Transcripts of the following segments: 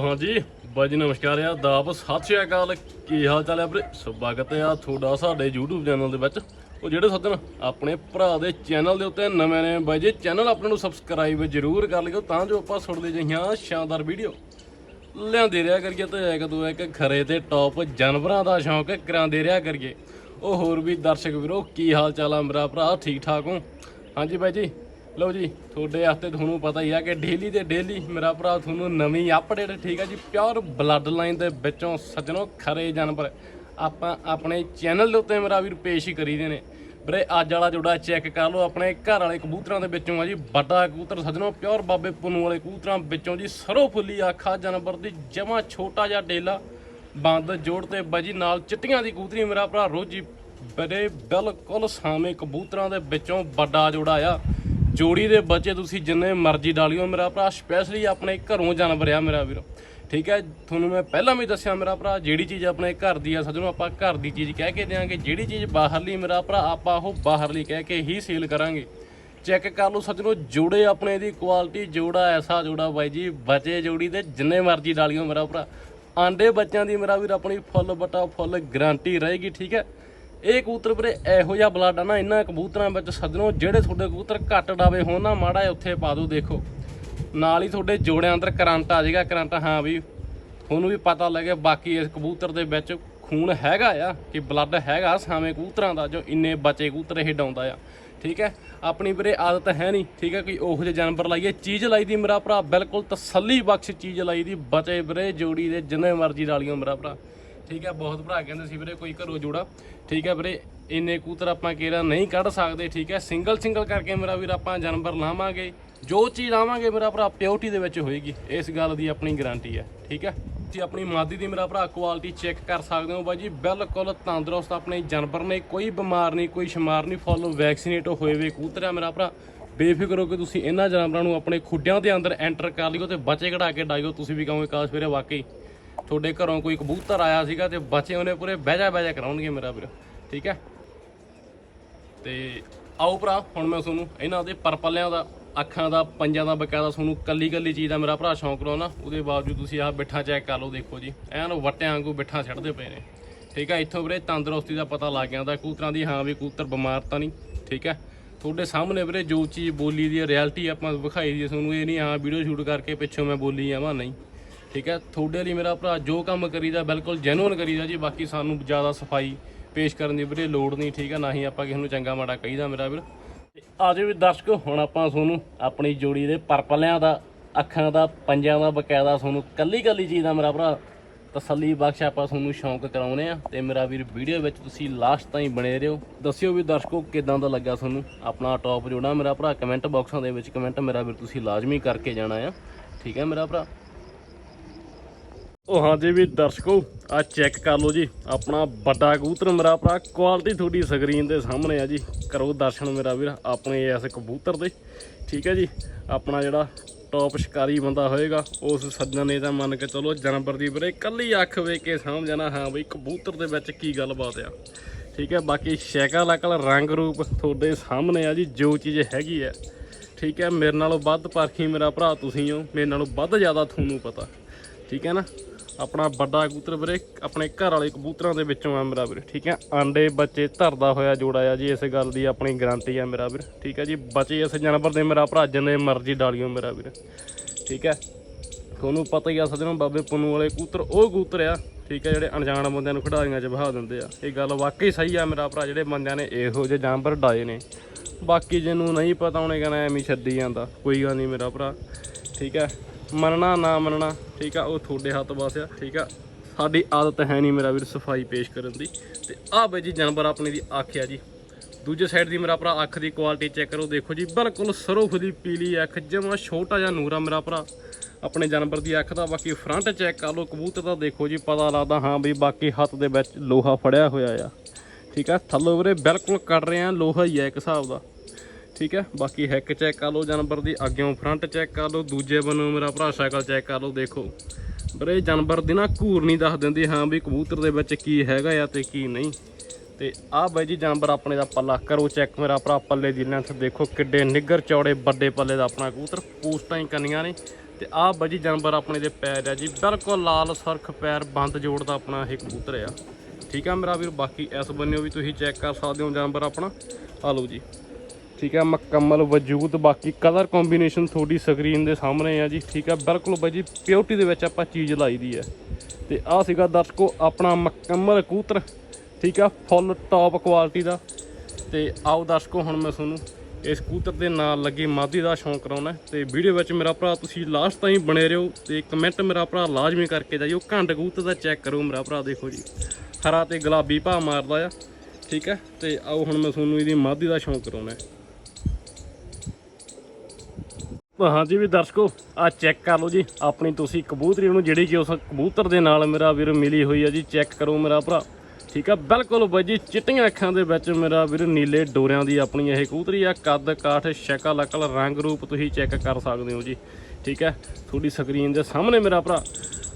ਹਾਂਜੀ, ਬਾਈ ਜੀ ਨਮਸਕਾਰ ਆ ਦਾਬ ਸਤਿ ਸ਼੍ਰੀ ਅਕਾਲ। ਕੀ ਹਾਲ ਚਾਲ ਹੈ ਵੀਰੇ? ਸਵਾਗਤ ਆ ਤੁਹਾਡਾ ਸਾਡੇ YouTube ਚੈਨਲ ਦੇ ਵਿੱਚ। ਉਹ ਜਿਹੜੇ ਸੱਜਣ, ਆਪਣੇ ਭਰਾ ਦੇ ਚੈਨਲ ਦੇ ਉੱਤੇ ਨਵੇਂ ਨੇ, ਬਾਈ ਜੀ, ਚੈਨਲ ਆਪਣੇ ਨੂੰ ਸਬਸਕ੍ਰਾਈਬ ਜ਼ਰੂਰ ਕਰ ਲਿਓ, ਤਾਂ ਜੋ ਆਪਾਂ ਸੁਣਦੇ ਜਈਆਂ ਸ਼ਾਨਦਾਰ ਵੀਡੀਓ ਲਿਆਂਦੇ ਰਿਹਾ ਕਰੀਏ ਤੇ ਇੱਕ ਦੋ ਇੱਕ ਖਰੇ ਤੇ ਟੌਪ ਜਾਨਵਰਾਂ ਦਾ ਸ਼ੌਂਕ ਕਰਾਉਂਦੇ ਰਿਹਾ ਕਰੀਏ। ਉਹ ਹੋਰ ਵੀ ਦਰਸ਼ਕ ਵੀਰੋ, ਕੀ ਹਾਲ ਚਾਲ ਆ ਮੇਰਾ ਭਰਾ? ਠੀਕ ਠਾਕ ਹੋ? ਹਾਂਜੀ ਬਾਈ ਜੀ। ਲਓ ਜੀ, ਤੁਹਾਡੇ ਵਾਸਤੇ ਤੁਹਾਨੂੰ ਪਤਾ ਹੀ ਆ ਕਿ ਡੇਲੀ ਤੇ ਡੇਲੀ ਮੇਰਾ ਭਰਾ ਤੁਹਾਨੂੰ ਨਵੀਂ ਅਪਡੇਟ ਠੀਕ ਆ ਜੀ ਪਿਓਰ ਬਲੱਡ ਲਾਈਨ ਦੇ ਵਿੱਚੋਂ ਸੱਜਣੋ ਖਰੇ ਜਾਨਵਰ। ਆਪਾਂ ਆਪਣੇ ਚੈਨਲ ਦੇ ਉੱਤੇ ਮੇਰਾ ਵੀਰ ਪੇਸ਼ ਹੀ ਕਰੀਦੇ ਨੇ। ਵੀਰੇ, ਅੱਜ ਵਾਲਾ ਜੋੜਾ ਚੈੱਕ ਕਰ ਲਓ, ਆਪਣੇ ਘਰ ਵਾਲੇ ਕਬੂਤਰਾਂ ਦੇ ਵਿੱਚੋਂ ਆ ਜੀ, ਵੱਡਾ ਕਬੂਤਰ ਸੱਜਣੋ ਪਿਓਰ ਬਾਬੇ ਪੁੰਨੂ ਵਾਲੇ ਕਬੂਤਰਾਂ ਵਿੱਚੋਂ ਜੀ, ਸਰੋ ਫੁੱਲੀ ਆਖਾ ਜਾਨਵਰ ਦੀ, ਜਮਾ ਛੋਟਾ ਜਿਹਾ ਡੇਲਾ। ਬੰਦ ਜੋੜ ਤੇ ਬਾਜੀ ਨਾਲ ਚਿੱਟੀਆਂ ਦੀ ਕਬੂਤਰੀ ਮੇਰਾ ਭਰਾ ਰੋਜੀ ਬੜੇ ਬਿਲਕੁਲ ਸਾਵੇਂ ਕਬੂਤਰਾਂ ਦੇ ਵਿੱਚੋਂ ਵੱਡਾ ਜੋੜਾ ਆ। ਜੋੜੀ ਦੇ ਬੱਚੇ ਤੁਸੀਂ ਜਿੰਨੇ ਮਰਜ਼ੀ ਡਾਲਿਓ ਮੇਰਾ ਭਰਾ ਸਪੈਸ਼ਲੀ ਆਪਣੇ ਘਰੋਂ ਜਾਨਵਰ ਆ ਮੇਰਾ ਵੀਰ। ਠੀਕ ਹੈ, ਤੁਹਾਨੂੰ ਮੈਂ ਪਹਿਲਾਂ ਵੀ ਦੱਸਿਆ ਮੇਰਾ ਭਰਾ, ਜਿਹੜੀ ਚੀਜ਼ ਆਪਣੇ ਘਰ ਦੀ ਆ, ਸੱਜਣੋ, ਆਪਾਂ ਘਰ ਦੀ ਚੀਜ਼ ਕਹਿ ਕੇ ਦਿਆਂਗੇ, ਜਿਹੜੀ ਚੀਜ਼ ਬਾਹਰਲੀ ਮੇਰਾ ਭਰਾ, ਆਪਾਂ ਉਹ ਬਾਹਰਲੀ ਕਹਿ ਕੇ ਹੀ ਸੇਲ ਕਰਾਂਗੇ। ਚੈੱਕ ਕਰ ਲਓ ਸੱਜਣੋ, ਜੋੜੇ ਆਪਣੇ ਦੀ ਕੁਆਲਿਟੀ ਜੋੜਾ ਐਸਾ ਜੋੜਾ ਬਾਈ ਜੀ, ਬਚੇ ਜੋੜੀ ਦੇ ਜਿੰਨੇ ਮਰਜ਼ੀ ਡਾਲਿਓ ਮੇਰਾ ਭਰਾ। ਆਂਡੇ ਬੱਚਿਆਂ ਦੀ ਮੇਰਾ ਵੀਰ ਆਪਣੀ ਫੁੱਲ ਬਟਾ ਫੁੱਲ ਗਾਰੰਟੀ ਰਹੇਗੀ, ਠੀਕ ਹੈ। ਇਹ ਕਬੂਤਰ ਵੀਰੇ ਇਹੋ ਜਿਹਾ ਬਲੱਡ ਆ ਨਾ, ਇਹਨਾਂ ਕਬੂਤਰਾਂ ਵਿੱਚ ਸੱਜਣੋ, ਜਿਹੜੇ ਤੁਹਾਡੇ ਕਬੂਤਰ ਘੱਟ ਡਾਵੇ ਹੋਣ ਨਾ, ਮਾੜਾ ਜਿਹਾ ਉੱਥੇ ਪਾ ਦਿਓ, ਦੇਖੋ। ਨਾਲ ਹੀ ਤੁਹਾਡੇ ਜੋੜਿਆਂ ਅੰਦਰ ਕਰੰਟ ਆ ਜਾਏਗਾ ਕਰੰਟ, ਹਾਂ ਵੀ ਤੁਹਾਨੂੰ ਵੀ ਪਤਾ ਲੱਗੇ ਬਾਕੀ ਇਸ ਕਬੂਤਰ ਦੇ ਵਿੱਚ ਖੂਨ ਹੈਗਾ ਆ, ਕਿ ਬਲੱਡ ਹੈਗਾ ਸਾਵੇਂ ਕਬੂਤਰਾਂ ਦਾ, ਜੋ ਇੰਨੇ ਬਚੇ ਕਬੂਤਰ ਇਹ ਡਾਉਂਦਾ ਆ। ਠੀਕ ਹੈ? ਆਪਣੀ ਵੀਰੇ ਆਦਤ ਹੈ ਨਹੀਂ, ਠੀਕ ਹੈ ਕੋਈ ਉਹੋ ਜਿਹੇ ਜਾਨਵਰ ਲਾਈਏ, ਚੀਜ਼ ਲਾਈ ਦੀ ਮੇਰਾ ਭਰਾ, ਬਿਲਕੁਲ ਤਸੱਲੀ ਬਖਸ਼ ਚੀਜ਼ ਲਾਈ ਦੀ, ਬਚੇ ਵੀਰੇ ਜੋੜੀ ਦੇ, ਜਿੰਨੇ ਮਰਜ਼ੀ ਡਾਲੀਓ ਮੇਰਾ ਭਰਾ। ਠੀਕ ਹੈ, ਬਹੁਤ ਭਰਾ ਕਹਿੰਦੇ ਸੀ ਵੀਰੇ, ਕੋਈ ਘਰੋਂ ਜੋੜਾ। ਠੀਕ ਹੈ ਵੀਰੇ, ਇੰਨੇ ਕੂਤਰ ਆਪਾਂ ਕੇਰਾ ਨਹੀਂ ਕੱਢ ਸਕਦੇ, ਠੀਕ ਹੈ। ਸਿੰਗਲ ਸਿੰਗਲ ਕਰਕੇ ਮੇਰਾ ਵੀਰ ਆਪਾਂ ਜਾਨਵਰ ਲਾਵਾਂਗੇ। ਜੋ ਚੀਜ਼ ਲਾਵਾਂਗੇ ਮੇਰਾ ਭਰਾ ਪਿਓਰਟੀ ਦੇ ਵਿੱਚ ਹੋਏਗੀ। ਇਸ ਗੱਲ ਦੀ ਆਪਣੀ ਗਾਰੰਟੀ ਹੈ, ਠੀਕ ਹੈ। ਤੁਸੀਂ ਆਪਣੀ ਮਾਦੀ ਦੀ ਮੇਰਾ ਭਰਾ ਕੁਆਲਿਟੀ ਚੈੱਕ ਕਰ ਸਕਦੇ ਹੋ ਬਾਈ ਜੀ ਬਿਲਕੁਲ ਤੰਦਰੁਸਤ ਆਪਣੇ ਜਾਨਵਰ ਨੇ, ਕੋਈ ਬਿਮਾਰ ਨਹੀਂ, ਕੋਈ ਸ਼ਮਾਰ ਨਹੀਂ ਫੁੱਲ ਵੈਕਸੀਨੇਟ ਹੋਏ ਵੇ ਕੂਤਰ ਆ ਮੇਰਾ ਭਰਾ। ਬੇਫਿਕਰ ਹੋ ਕੇ ਤੁਸੀਂ ਇਹਨਾਂ ਜਾਨਵਰਾਂ ਨੂੰ ਆਪਣੇ ਖੁੱਡਿਆਂ ਦੇ ਅੰਦਰ ਐਂਟਰ ਕਰ ਲਿਓ ਤੇ ਬੱਚੇ ਕਢਾ ਕੇ ਡਾਇਓ, ਤੁਸੀਂ ਵੀ ਕਹੋਗੇ ਕਾਸ਼ ਵੀਰੇ ਵਾਕਈ ਤੁਹਾਡੇ ਘਰੋਂ ਕੋਈ ਕਬੂਤਰ ਆਇਆ ਸੀਗਾ ਤੇ ਬੱਚੇ ਉਹਨੇ ਪੂਰੇ ਬਹਿਜਾ ਬਹਿਜਾ ਕਰਾਉਣਗੇ ਮੇਰਾ ਵੀਰ, ਠੀਕ ਹੈ? ਤੇ ਆਓ ਭਰਾ, ਹੁਣ ਮੈਂ ਤੁਹਾਨੂੰ ਇਹਨਾਂ ਦੇ ਪਰਪਲਿਆਂ ਦਾ, ਅੱਖਾਂ ਦਾ, ਪੰਜਾਂ ਦਾ, ਬਕਾਇਦਾ ਤੁਹਾਨੂੰ ਕੱਲੀ ਕੱਲੀ ਚੀਜ਼ ਦਾ ਮੇਰਾ ਭਰਾ ਸ਼ੌਂਕ ਲਾਉਣਾ ਉਹਦੇ ਬਾਵਜੂਦ ਤੁਸੀਂ ਆਹ ਬਿੱਠਾ ਚੈੱਕ ਕਰ ਲਓ, ਦੇਖੋ ਜੀ। ਐਨ ਵੱਟਿਆਂ ਵਾਂਗੂ ਬਿੱਠਾ ਛੱਡਦੇ ਪਏ ਨੇ। ਠੀਕ ਹੈ, ਇੱਥੋਂ ਵੀਰੇ ਤੰਦਰੁਸਤੀ ਦਾ ਪਤਾ ਲੱਗ ਜਾਂਦਾ। ਕੂਤਰਾਂ ਦੀ ਹਾਂ ਵੀ ਕੂਤਰ ਬਿਮਾਰ ਤਾਂ ਨਹੀਂ, ਠੀਕ ਹੈ? ਤੁਹਾਡੇ ਸਾਹਮਣੇ ਵੀਰੇ ਜੋ ਚੀਜ਼ ਬੋਲੀ ਦੀ ਰਿਐਲਿਟੀ ਆਪਾਂ ਵਿਖਾਈ ਦੀ ਤੁਹਾਨੂੰ। ਇਹ ਨਹੀਂ, ਹਾਂ ਵੀਡੀਓ ਸ਼ੂਟ ਕਰਕੇ ਪਿੱਛੋਂ ਮੈਂ ਬੋਲੀ ਜਾਵਾਂ, ਨਹੀਂ। ਠੀਕ ਹੈ? ਤੁਹਾਡੇ ਲਈ ਮੇਰਾ ਭਰਾ ਜੋ ਕੰਮ ਕਰੀਦਾ, ਬਿਲਕੁਲ ਜੈਨੂਇਨ ਕਰੀਦਾ ਜੀ। ਬਾਕੀ ਸਾਨੂੰ ਜ਼ਿਆਦਾ ਸਫ਼ਾਈ ਪੇਸ਼ ਕਰਨ ਦੀ ਵੀਰੇ ਲੋੜ ਨਹੀਂ, ਠੀਕ ਹੈ? ਨਾ ਹੀ ਆਪਾਂ ਕਿਸੇ ਨੂੰ ਚੰਗਾ ਮਾੜਾ ਕਹੀਦਾ ਮੇਰਾ ਵੀਰ। ਤੇ ਆਜੋ ਵੀ ਦਰਸ਼ਕ, ਹੁਣ ਆਪਾਂ ਤੁਹਾਨੂੰ ਆਪਣੀ ਜੋੜੀ ਦੇ ਪਰਪਲਿਆਂ ਦਾ, ਅੱਖਾਂ ਦਾ, ਪੰਜਾਂ ਦਾ, ਬਕਾਇਦਾ ਤੁਹਾਨੂੰ ਕੱਲੀ ਕੱਲੀ ਚੀਜ਼ ਦਾ ਮੇਰਾ ਭਰਾ ਤਸੱਲੀ ਬਖਸ਼ ਆਪਾਂ ਤੁਹਾਨੂੰ ਸ਼ੌਂਕ ਕਰਾਉਨੇ ਆ ਤੇ ਮੇਰਾ ਵੀਰ ਵੀਡੀਓ ਵਿੱਚ ਤੁਸੀਂ ਲਾਸਟ ਤਾਈਂ ਬਣੇ ਰਹੋ। ਦੱਸਿਓ ਵੀ ਦਰਸ਼ਕੋ, ਕਿਦਾਂ ਦਾ ਲੱਗਾ ਤੁਹਾਨੂੰ ਆਪਣਾ ਟੌਪ ਜੋੜਾ? ਮੇਰਾ ਭਰਾ ਕਮੈਂਟ ਬਾਕਸਾਂ ਦੇ ਵਿੱਚ ਕਮੈਂਟ ਮੇਰਾ ਵੀਰ ਤੁਸੀਂ ਲਾਜ਼ਮੀ ਕਰਕੇ ਜਾਣਾ ਆ। ਠੀਕ ਹੈ ਮੇਰਾ ਭਰਾ? ਉਹ ਹਾਂਜੀ ਵੀ ਦਰਸ਼ਕੋ, ਆ ਚੈੱਕ ਕਰ ਲਓ ਜੀ, ਆਪਣਾ ਵੱਡਾ ਕਬੂਤਰ ਮੇਰਾ ਭਰਾ ਕੁਆਲਿਟੀ ਤੁਹਾਡੀ ਸਕਰੀਨ ਦੇ ਸਾਹਮਣੇ ਆ ਜੀ। ਕਰੋ ਦਰਸ਼ਨ ਮੇਰਾ ਵੀਰ, ਆਪਣੇ ਇਸ ਕਬੂਤਰ ਦੇ। ਠੀਕ ਹੈ ਜੀ, ਆਪਣਾ ਜਿਹੜਾ ਟੌਪ ਸ਼ਿਕਾਰੀ ਬੰਦਾ ਹੋਏਗਾ, ਉਸ ਸੱਜਣ ਨੇ ਤਾਂ ਮੰਨ ਕੇ ਚਲੋ ਜਾਨਵਰ ਦੀ ਵੀਰੇ ਕੱਲੀ ਅੱਖ ਵੇਖ ਕੇ ਸਮਝ ਜਾਣਾ, ਹਾਂ ਬਈ ਕਬੂਤਰ ਦੇ ਵਿੱਚ ਕੀ ਗੱਲਬਾਤ ਆ। ਠੀਕ ਹੈ, ਬਾਕੀ ਸ਼ੈਕਲ ਅਕਲ ਰੰਗ ਰੂਪ ਤੁਹਾਡੇ ਸਾਹਮਣੇ ਆ ਜੀ, ਜੋ ਚੀਜ਼ ਹੈਗੀ ਹੈ ਠੀਕ ਹੈ, ਮੇਰੇ ਨਾਲੋਂ ਵੱਧ ਪਰਖੀ ਮੇਰਾ ਭਰਾ ਤੁਸੀਂ ਹੋ, ਮੇਰੇ ਨਾਲੋਂ ਵੱਧ ਜ਼ਿਆਦਾ ਤੁਹਾਨੂੰ ਪਤਾ। ਠੀਕ ਹੈ ਨਾ? ਆਪਣਾ ਵੱਡਾ ਕਬੂਤਰ ਵੀਰੇ, ਆਪਣੇ ਘਰ ਵਾਲੇ ਕਬੂਤਰਾਂ ਦੇ ਵਿੱਚੋਂ ਆ ਮੇਰਾ ਵੀਰ, ਠੀਕ ਹੈ? ਆਂਡੇ ਬੱਚੇ ਧਰਦਾ ਹੋਇਆ ਜੋੜਾ ਆ ਜੀ ਇਸ ਗੱਲ ਦੀ ਆਪਣੀ ਗਰੰਟੀ ਆ ਮੇਰਾ ਵੀਰ, ਠੀਕ ਹੈ ਜੀ? ਬੱਚੇ ਇਸ ਜਾਨਵਰ ਦੇ ਮੇਰਾ ਭਰਾ ਜਿੰਨੇ ਮਰਜ਼ੀ ਡਾਲਿਓ ਮੇਰਾ ਵੀਰ, ਠੀਕ ਹੈ? ਤੁਹਾਨੂੰ ਪਤਾ ਹੀ ਆ ਸੱਜਣੋ ਬਾਬੇ ਪੁੰਨੂ ਵਾਲੇ ਕਬੂਤਰ, ਉਹ ਕਬੂਤਰ ਆ, ਠੀਕ ਹੈ, ਜਿਹੜੇ ਅਣਜਾਣ ਬੰਦਿਆਂ ਨੂੰ ਖਿਡਾਰੀਆਂ 'ਚ ਬਹਾ ਦਿੰਦੇ ਆ। ਇਹ ਗੱਲ ਵਾਕਈ ਸਹੀ ਆ ਮੇਰਾ ਭਰਾ, ਜਿਹੜੇ ਬੰਦਿਆਂ ਨੇ ਇਹੋ ਜਿਹੇ ਜਾਨਵਰ ਡਾਏ ਨੇ। ਬਾਕੀ ਜਿਹਨੂੰ ਨਹੀਂ ਪਤਾ, ਉਹਨੇ ਕਹਿਣਾ ਐਵੇਂ ਛੱਡੀ ਜਾਂਦਾ, ਕੋਈ ਗੱਲ ਨਹੀਂ ਮੇਰਾ ਭਰਾ, ਠੀਕ ਹੈ? ਮੰਨਣਾ ਨਾ ਮੰਨਣਾ, ਠੀਕ ਆ, ਉਹ ਤੁਹਾਡੇ ਹੱਥ ਵਾਸ ਆ, ਠੀਕ ਆ। ਸਾਡੀ ਆਦਤ ਹੈ ਨਹੀਂ ਮੇਰਾ ਵੀਰ ਸਫ਼ਾਈ ਪੇਸ਼ ਕਰਨ ਦੀ। ਤੇ ਆਹ ਬਈ ਜੀ ਜਾਨਵਰ ਆਪਣੇ ਦੀ ਅੱਖ ਆ ਜੀ। ਦੂਜੇ ਸਾਈਡ ਦੀ ਮੇਰਾ ਭਰਾ ਅੱਖ ਦੀ ਕੁਆਲਿਟੀ ਚੈੱਕ ਕਰੋ, ਦੇਖੋ ਜੀ, ਬਿਲਕੁਲ ਸਰੋਖ ਦੀ ਪੀਲੀ ਅੱਖ, ਜਮਾ ਛੋਟਾ ਜਿਹਾ ਨੂਰਾ ਮੇਰਾ ਭਰਾ। ਆਪਣੇ ਜਾਨਵਰ ਦੀ ਅੱਖ ਦਾ ਬਾਕੀ ਫਰੰਟ ਚੈੱਕ ਕਰ ਲਓ, ਕਬੂਤਰ ਦਾ ਦੇਖੋ ਜੀ, ਪਤਾ ਲੱਗਦਾ, ਹਾਂ ਵੀ ਬਾਕੀ ਹੱਥ ਦੇ ਵਿੱਚ ਲੋਹਾ ਫੜਿਆ ਹੋਇਆ ਆ। ਠੀਕ ਆ, ਥੱਲੋਂ ਵੀਰੇ ਬਿਲਕੁਲ ਕੱਢ ਰਹੇ ਆ, ਲੋਹਾ ਹੀ ਆ ਇੱਕ ਹਿਸਾਬ ਦਾ। ਠੀਕ ਹੈ, ਬਾਕੀ ਹੈਕ ਚੈੱਕ ਕਰ ਲਓ, ਜਾਨਵਰ ਦੀ ਅੱਗਿਓਂ ਫਰੰਟ ਚੈੱਕ ਕਰ ਲਓ, ਦੂਜੇ ਬੰਨੋਂ ਮੇਰਾ ਭਰਾ ਸਾਈਕਲ ਚੈੱਕ ਕਰ ਲਓ, ਦੇਖੋ। ਵੀਰੇ ਜਾਨਵਰ ਦੀ ਨਾ ਘੂਰ ਨਹੀਂ ਦੱਸ ਦਿੰਦੀ ਹਾਂ ਵੀ ਕਬੂਤਰ ਦੇ ਵਿੱਚ ਕੀ ਹੈਗਾ ਆ ਤੇ ਕੀ ਨਹੀਂ। ਤੇ ਆਹ ਬਾਈ ਜੀ ਜਾਨਵਰ ਆਪਣੇ ਦਾ ਪੱਲਾ, ਕਰੋ ਚੈੱਕ ਮੇਰਾ ਭਰਾ ਪੱਲੇ ਦੀ ਲੈਂਥ ਦੇਖੋ ਕਿੱਡੇ ਨਿੱਗਰ ਚੌੜੇ ਵੱਡੇ ਪੱਲੇ ਦਾ ਆਪਣਾ ਕਬੂਤਰ, ਪੂਸਟਾਂ ਹੀ ਕੰਨੀਆਂ ਨੇ। ਤੇ ਆਹ ਬਾਈ ਜੀ ਜਾਨਵਰ ਆਪਣੇ ਦੇ ਪੈਰ ਆ ਜੀ, ਬਿਲਕੁਲ ਲਾਲ ਸੁਰਖ ਪੈਰ, ਬੰਦ ਜੋੜ ਦਾ ਆਪਣਾ ਇਹ ਕਬੂਤਰ ਆ। ਠੀਕ ਆ ਮੇਰਾ ਵੀਰ, ਬਾਕੀ ਇਸ ਬੰਨਿਓ ਵੀ ਤੁਸੀਂ ਚੈੱਕ ਕਰ ਸਕਦੇ ਹੋ ਜਾਨਵਰ ਆਪਣਾ। ਆ ਲਓ ਜੀ। ਠੀਕ ਹੈ, ਮੁਕੰਮਲ ਵਜੂਦ, ਬਾਕੀ ਕਲਰ ਕੰਬੀਨੇਸ਼ਨ ਤੁਹਾਡੀ ਸਕਰੀਨ ਦੇ ਸਾਹਮਣੇ ਆ ਜੀ, ਠੀਕ ਹੈ। ਬਿਲਕੁਲ ਬਾਈ ਜੀ ਪਿਓਰਟੀ ਦੇ ਵਿੱਚ ਆਪਾਂ ਚੀਜ਼ ਲਾਈ ਦੀ ਹੈ। ਤੇ ਆਹ ਸੀਗਾ ਦਰਸ਼ਕੋ, ਆਪਣਾ ਮੁਕੰਮਲ ਕੂਤਰ ਠੀਕ ਆ ਫੁੱਲ ਟੌਪ ਕੁਆਲਿਟੀ ਦਾ। ਤੇ ਆਓ ਦਰਸ਼ਕੋ, ਹੁਣ ਮੈਂ ਤੁਹਾਨੂੰ ਇਸ ਕੂਤਰ ਦੇ ਨਾਲ ਲੱਗੀ ਮਾਦੀ ਦਾ ਸ਼ੌਂਕ ਕਰਾਉਣਾ ਤੇ ਵੀਡੀਓ ਵਿੱਚ ਮੇਰਾ ਭਰਾ, ਤੁਸੀਂ ਲਾਸਟ ਤਾਈਂ ਬਣੇ ਰਹੋ ਤੇ ਕਮੈਂਟ ਮੇਰਾ ਭਰਾ ਲਾਜ਼ਮੀ ਕਰਕੇ ਜਾਈਓ ਘੰਟ ਕੂਤਰ ਦਾ ਚੈੱਕ ਕਰੋ ਮੇਰਾ ਭਰਾ, ਦੇਖੋ ਜੀ। ਹਰਾ ਤੇ ਗੁਲਾਬੀ ਭਾ ਮਾਰਦਾ ਆ, ਠੀਕ ਹੈ। ਤੇ ਆਓ ਹੁਣ ਮੈਂ ਤੁਹਾਨੂੰ ਇਹਦੀ ਮਾਦੀ ਦਾ ਸ਼ੌਂਕ ਕਰਾਉਣਾ ਹੈ ਹਾਂਜੀ ਵੀ ਦਰਸ਼ਕੋ ਆ ਚੈੱਕ ਕਰ ਲਓ ਜੀ। ਆਪਣੀ ਤੁਸੀਂ ਕਬੂਤਰੀ ਨੂੰ ਜਿਹੜੀ ਕਿ ਉਸ ਕਬੂਤਰ ਦੇ ਨਾਲ ਮੇਰਾ ਵੀਰ ਮਿਲੀ ਹੋਈ ਹੈ ਜੀ ਚੈੱਕ ਕਰੋ ਮੇਰਾ ਭਰਾ। ਠੀਕ ਆ, ਬਿਲਕੁਲ ਬਾਈ ਜੀ, ਚਿੱਟੀਆਂ ਅੱਖਾਂ ਦੇ ਵਿੱਚ ਮੇਰਾ ਵੀਰ ਨੀਲੇ ਡੋਰਿਆਂ ਦੀ ਆਪਣੀ ਇਹ ਕਬੂਤਰੀ ਆ। ਕੱਦ, ਕਾਠ, ਸ਼ਕਲ, ਅਕਲ, ਰੰਗ ਰੂਪ ਤੁਸੀਂ ਚੈੱਕ ਕਰ ਸਕਦੇ ਹੋ ਜੀ। ਠੀਕ ਹੈ ਤੁਹਾਡੀ ਸਕਰੀਨ ਦੇ ਸਾਹਮਣੇ ਮੇਰਾ ਭਰਾ,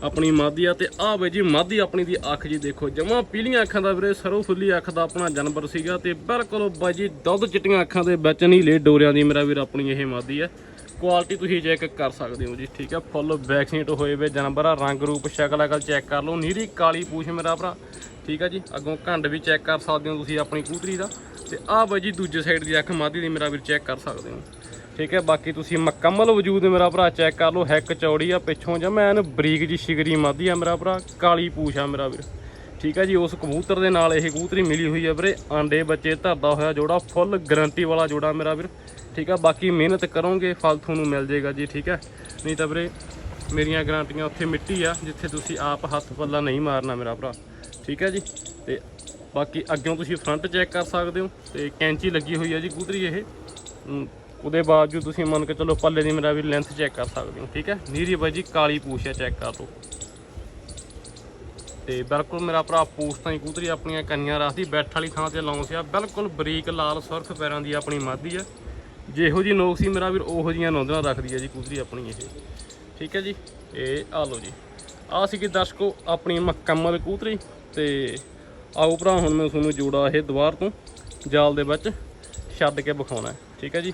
ਆਪਣੀ ਮਾਦੀ ਆ। ਤੇ ਆਹ ਬਾਈ ਜੀ, ਮਾਦੀ ਆਪਣੀ ਦੀ ਅੱਖ ਜੀ ਦੇਖੋ, ਜਮਾਂ ਪੀਲੀਆਂ ਅੱਖਾਂ ਦਾ ਵੀਰੇ, ਸਰੋਂ ਫੁੱਲੀ ਅੱਖ ਦਾ ਆਪਣਾ ਜਾਨਵਰ ਸੀਗਾ। ਤੇ ਬਿਲਕੁਲ ਬਾਈ ਜੀ, ਦੁੱਧ ਚਿੱਟੀਆਂ ਅੱਖਾਂ ਦੇ ਵਿੱਚ ਨੀਲੇ ਡੋਰਿਆਂ ਦੀ ਮੇਰਾ ਵੀਰ ਆਪਣੀ ਇਹ ਮਾਦੀ ਹੈ ਕੁਆਲਿਟੀ ਤੁਸੀਂ ਚੈੱਕ ਕਰ ਸਕਦੇ ਹੋ ਜੀ, ਠੀਕ ਹੈ? ਫੁੱਲ ਵੈਕਸੀਨੇਟ ਹੋਏ ਵੇ ਜਾਨਵਰ ਆ, ਰੰਗ ਰੂਪ ਸ਼ਕਲ ਅਕਲ ਚੈੱਕ ਕਰ ਲਓ। ਨੀਰੀ, ਕਾਲੀ ਪੂਛ ਮੇਰਾ ਭਰਾ, ਠੀਕ ਹੈ ਜੀ? ਅੱਗੋਂ ਘੰਡ ਵੀ ਚੈੱਕ ਕਰ ਸਕਦੇ ਹੋ ਤੁਸੀਂ ਆਪਣੀ ਕੂਤਰੀ ਦਾ। ਤੇ ਆਹ ਬਾਈ ਜੀ ਦੂਜੇ ਸਾਈਡ ਦੀ ਅੱਖ ਮਾਦੀ ਦੀ ਮੇਰਾ ਵੀਰ ਚੈੱਕ ਕਰ ਸਕਦੇ ਹੋ। ਠੀਕ ਹੈ? ਬਾਕੀ ਤੁਸੀਂ ਮੁਕੰਮਲ ਵਜੂਦ ਮੇਰਾ ਭਰਾ ਚੈੱਕ ਕਰ ਲਓ। ਹੈਕ ਚੌੜੀ ਆ, ਪਿੱਛੋਂ ਜਮੈਂ ਐਨ ਬਰੀਕ ਜੀ ਸ਼ਿਗਰੀ ਮਾਦੀ ਆ ਮੇਰਾ ਭਰਾ, ਕਾਲੀ ਪੂਛ ਆ ਮੇਰਾ ਵੀਰ। ਠੀਕ ਹੈ ਜੀ ਉਸ ਕਬੂਤਰ ਦੇ ਨਾਲ ਇਹ ਕਬੂਤਰੀ ਮਿਲੀ ਹੋਈ ਹੈ ਵੀਰੇ। ਆਂਡੇ ਬੱਚੇ ਧਰਦਾ ਹੋਇਆ ਜੋੜਾ ਫੁੱਲ ਗਰੰਟੀ ਵਾਲਾ ਜੋੜਾ ਮੇਰਾ ਵੀਰ। ਠੀਕ ਹੈ ਬਾਕੀ ਮਿਹਨਤ ਕਰੋਗੇ ਫਲ ਤੁਹਾਨੂੰ ਮਿਲ ਜਾਏਗਾ ਜੀ ਠੀਕ ਹੈ ਨਹੀਂ ਤਾਂ ਵੀਰੇ ਮੇਰੀਆਂ ਗਰੰਟੀਆਂ ਉੱਥੇ ਮਿੱਟੀ ਆ ਜਿੱਥੇ ਤੁਸੀਂ ਆਪ ਹੱਥ ਪੱਲਾ ਨਹੀਂ ਮਾਰਨਾ ਮੇਰਾ ਭਰਾ। ਠੀਕ ਹੈ ਜੀ ਤੇ ਬਾਕੀ ਅੱਗਿਓਂ ਤੁਸੀਂ ਫਰੰਟ ਚੈੱਕ ਕਰ ਸਕਦੇ ਹੋ ਤੇ ਕੈਂਚੀ ਲੱਗੀ ਹੋਈ ਹੈ ਜੀ ਕਬੂਤਰੀ ਇਹ। ਅਮ, ਉਹਦੇ ਬਾਵਜੂਦ ਤੁਸੀਂ ਮੰਨ ਕੇ ਚਲੋ ਪੱਲੇ ਦੀ ਮੇਰਾ ਵੀ ਲੈਂਥ ਚੈੱਕ ਕਰ ਸਕਦੇ ਹੋ ਠੀਕ ਹੈ ਨੀਰੀ ਬਾਈ ਜੀ ਕਾਲੀ ਪੂਛ ਹੈ ਚੈੱਕ ਕਰ ਲਓ। ਤੇ ਬਿਲਕੁਲ ਮੇਰਾ ਭਰਾ ਪੂਛ ਤਾਂ ਹੀ ਕਬੂਤਰੀ ਆਪਣੀਆਂ ਕੰਨੀਆਂ ਰੱਖਦੀ, ਬੈਠ ਵਾਲੀ ਥਾਂ ਤੇ ਲਾਉਂ ਸਿਆ। ਬਿਲਕੁਲ ਬਰੀਕ ਲਾਲ ਸੁਰਖ ਪੈਰਾਂ ਦੀ ਆਪਣੀ ਮਾਦੀ ਆ। ਜਿਹੋ ਜੀ ਨੋਕ ਸੀ ਮੇਰਾ ਵੀਰ, ਉਹੋ ਜੀਆਂ ਨੌਂਦਰਾਂ ਰੱਖਦੀ ਹੈ ਜੀ ਕਬੂਤਰੀ ਆਪਣੀ ਇਹ। ਠੀਕ ਹੈ ਜੀ? ਇਹ ਆ ਲਓ ਜੀ। ਆ ਸੀ ਕਿ ਦਰਸ਼ਕੋ ਆਪਣੀ ਮੁਕੰਮਲ ਕੂਤਰੀ ਤੇ ਆਓ ਭਰਾ, ਹੁਣ ਮੈਂ ਤੁਹਾਨੂੰ ਜੋੜਾ ਇਹ ਦੁਬਾਰ ਤੋਂ ਜਾਲ ਦੇ ਵਿੱਚ ਛੱਡ ਕੇ ਵਿਖਾਉਣਾ। ਠੀਕ ਹੈ ਜੀ?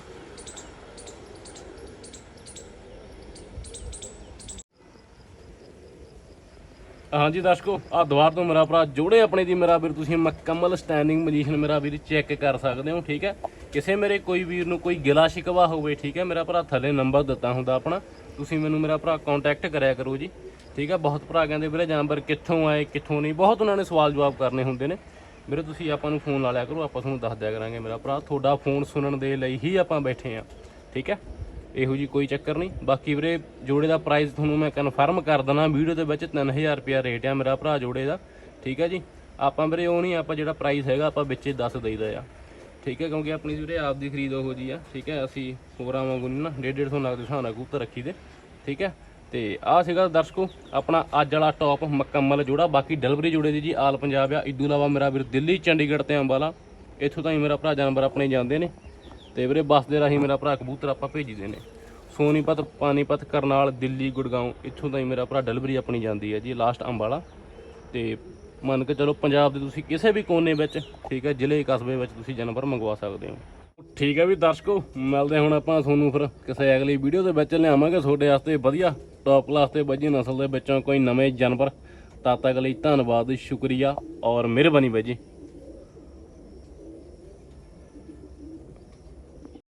ਹਾਂਜੀ ਦਰਸ਼ਕੋ ਆ ਦੁਆਰ ਤੋਂ ਮੇਰਾ ਭਰਾ ਜੋੜੇ ਆਪਣੇ ਦੀ ਮੇਰਾ ਵੀਰ, ਤੁਸੀਂ ਮੁਕੰਮਲ ਸਟੈਂਡਿੰਗ ਪੋਜੀਸ਼ਨ ਮੇਰਾ ਵੀਰ ਚੈੱਕ ਕਰ ਸਕਦੇ ਹੋ, ਠੀਕ ਹੈ? ਕਿਸੇ ਮੇਰੇ ਕੋਈ ਵੀਰ ਨੂੰ ਕੋਈ ਗਿਲਾ ਸ਼ਿਕਵਾ ਹੋਵੇ, ਠੀਕ ਹੈ? ਮੇਰਾ ਭਰਾ ਥੱਲੇ ਨੰਬਰ ਦਿੱਤਾ ਹੁੰਦਾ ਆਪਣਾ, ਤੁਸੀਂ ਮੈਨੂੰ ਮੇਰਾ ਭਰਾ ਕੰਟੈਕਟ ਕਰਿਆ ਕਰੋ ਜੀ, ਠੀਕ ਹੈ? ਬਹੁਤ ਭਰਾ ਕਹਿੰਦੇ ਵੀਰੇ, ਜਾਨਵਰ ਕਿੱਥੋਂ ਆਏ, ਕਿੱਥੋਂ ਨਹੀਂ, ਬਹੁਤ ਉਹਨਾਂ ਨੇ ਸਵਾਲ ਜਵਾਬ ਕਰਨੇ ਹੁੰਦੇ ਨੇ। ਵੀਰੇ, ਤੁਸੀਂ ਆਪਾਂ ਨੂੰ ਫੋਨ ਲਾ ਲਿਆ ਕਰੋ, ਆਪਾਂ ਤੁਹਾਨੂੰ ਦੱਸ ਦਿਆ ਕਰਾਂਗੇ ਮੇਰਾ ਭਰਾ, ਤੁਹਾਡਾ ਫੋਨ ਸੁਣਨ ਦੇ ਲਈ ਹੀ ਆਪਾਂ ਬੈਠੇ ਆ ਠੀਕ ਹੈ? ਇਹੋ ਜੀ ਕੋਈ ਚੱਕਰ ਨਹੀਂ। ਬਾਕੀ ਵੀਰੇ, ਜੋੜੇ ਦਾ ਪ੍ਰਾਈਸ ਤੁਹਾਨੂੰ ਮੈਂ ਕਨਫਰਮ ਕਰ ਦਣਾ ਵੀਡੀਓ ਦੇ ਵਿੱਚ 3000 ਰੁਪਿਆ ਰੇਟ ਆ ਮੇਰਾ ਭਰਾ ਜੋੜੇ ਦਾ। ਠੀਕ ਹੈ ਜੀ? ਆਪਾਂ ਵੀਰੇ ਉਹ ਨਹੀਂ, ਆਪਾਂ ਜਿਹੜਾ ਪ੍ਰਾਈਸ ਹੈਗਾ, ਆਪਾਂ ਵਿੱਚ ਦੱਸ ਦਈਦਾ ਆ। ਠੀਕ ਹੈ ਕਿਉਂਕਿ ਆਪਣੀ ਵੀਰੇ ਆਪ ਦੀ ਖਰੀਦ ਉਹੋ ਜੀ ਆ। ਠੀਕ ਹੈ ਅਸੀਂ ਹੋਰਾਂ ਵਾਂਗੂ ਨਹੀਂ ਨਾ 150 150 ਨਗਦ ਹਿਸਾਬ ਨਾਲ ਕਬੂਤਰ ਰੱਖੀ ਦੇ ਠੀਕ ਹੈ ਤੇ ਆ ਸੀਗਾ ਦਰਸ਼ਕੋ, ਆਪਣਾ ਅੱਜ ਵਾਲਾ ਟੌਪ ਮੁਕੰਮਲ ਜੋੜਾ। ਬਾਕੀ ਡਿਲੀਵਰੀ ਜੋੜੇ ਦੀ ਜੀ, ਆਲ ਪੰਜਾਬ ਆ। ਇਦੋਂ ਇਲਾਵਾ ਮੇਰਾ ਵੀਰ ਦਿੱਲੀ, ਚੰਡੀਗੜ੍ਹ ਤੇ ਅੰਬਾਲਾ। ਇੱਥੋਂ ਤਾਂ ਹੀ ਮੇਰਾ ਭਰਾ ਜਾਨਵਰ ਆਪਣੇ ਜਾਂਦੇ ਨੇ। ਤੇ ਵੀਰੇ ਬੱਸ ਦੇ ਰਾਹੀਂ ਮੇਰਾ ਭਰਾ ਕਬੂਤਰ ਆਪਾਂ ਭੇਜੀਦੇ ਨੇ। ਸੋਨੀਪਤ, ਪਾਨੀਪਤ, ਕਰਨਾਲ, ਦਿੱਲੀ, ਗੁੜਗਾਉਂ, ਇੱਥੋਂ ਦਾ ਹੀ ਮੇਰਾ ਭਰਾ ਡਿਲੀਵਰੀ ਆਪਣੀ ਜਾਂਦੀ ਹੈ ਜੀ ਲਾਸਟ ਅੰਬਾਲਾ ਤੇ ਮੰਨ ਕੇ ਚਲੋ ਪੰਜਾਬ ਦੇ ਤੁਸੀਂ ਕਿਸੇ ਵੀ ਕੋਨੇ ਵਿੱਚ, ਠੀਕ ਹੈ, ਜ਼ਿਲ੍ਹੇ ਕਸਬੇ ਵਿੱਚ ਤੁਸੀਂ ਜਾਨਵਰ ਮੰਗਵਾ ਸਕਦੇ ਹੋ। ਠੀਕ ਹੈ ਵੀ ਦਰਸ਼ਕੋ, ਮਿਲਦੇ ਹੁਣ ਆਪਾਂ ਤੁਹਾਨੂੰ ਫਿਰ ਕਿਸੇ ਅਗਲੀ ਵੀਡੀਓ ਦੇ ਵਿੱਚ ਲਿਆਵਾਂਗੇ। ਤੁਹਾਡੇ ਵਾਸਤੇ ਵਧੀਆ ਟੌਪ ਕਲਾਸ ਤੇ ਵਧੀਆ ਨਸਲ ਦੇ ਵਿੱਚੋਂ ਕੋਈ ਨਵੇਂ ਜਾਨਵਰ। ਤਦ ਤੱਕ ਲਈ ਧੰਨਵਾਦ, ਸ਼ੁਕਰੀਆ ਔਰ ਮਿਹਰਬਾਨੀ ਬਾਈ ਜੀ।